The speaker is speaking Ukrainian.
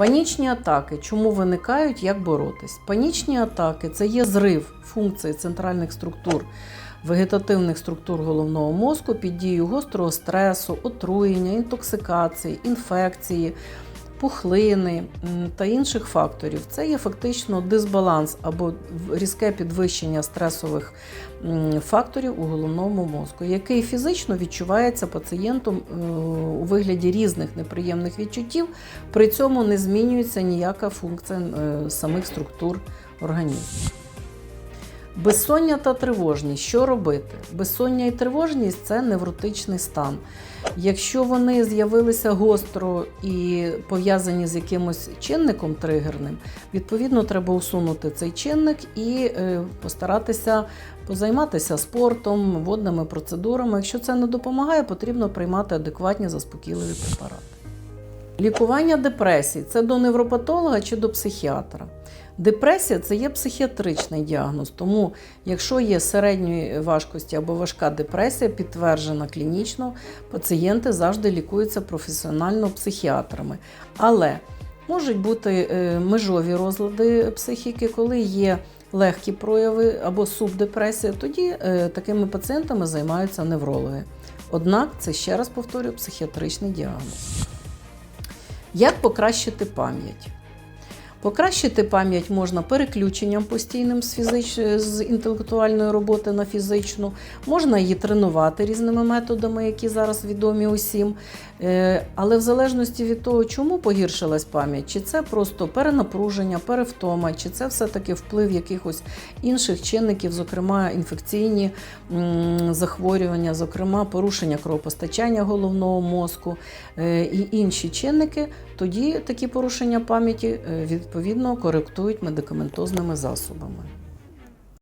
Панічні атаки. Чому виникають, як боротись? Панічні атаки це є зрив функції центральних структур вегетативних структур головного мозку під дією гострого стресу, отруєння, інтоксикації, інфекції, пухлини та інших факторів. Це є фактично дисбаланс або різке підвищення стресових факторів у головному мозку, який фізично відчувається пацієнтом е, у вигляді різних неприємних відчуттів. При цьому не змінюється ніяка функція е, самих структур організму. Безсоння та тривожність. Що робити? Безсоння і тривожність це невротичний стан. Якщо вони з'явилися гостро і пов'язані з якимось чинником тригерним, відповідно треба усунути цей чинник і е, постаратися позайматися спортом, водними процедурами. Якщо це не допомагає, потрібно приймати адекватні заспокійливі препарати. Лікування депресії це до невропатолога чи до психіатра. Депресія це є психіатричний діагноз, тому якщо є середньої важкості або важка депресія, підтверджена клінічно, пацієнти завжди лікуються професіонально психіатрами. Але можуть бути е, межові розлади психіки, коли є легкі прояви або субдепресія, тоді е, такими пацієнтами займаються неврологи. Однак це ще раз повторюю психіатричний діагноз. Як покращити пам'ять? Покращити пам'ять можна переключенням постійним з, фізич... з інтелектуальної роботи на фізичну, можна її тренувати різними методами, які зараз відомі усім. Е, Але в залежності від того, чому погіршилась пам'ять, чи це просто перенапруження, перевтома, чи це все-таки вплив якихось інших чинників, зокрема інфекційні захворювання, зокрема порушення кровопостачання головного мозку е, і інші чинники, тоді такі порушення пам'яті е, відповідно коректують медикаментозними засобами.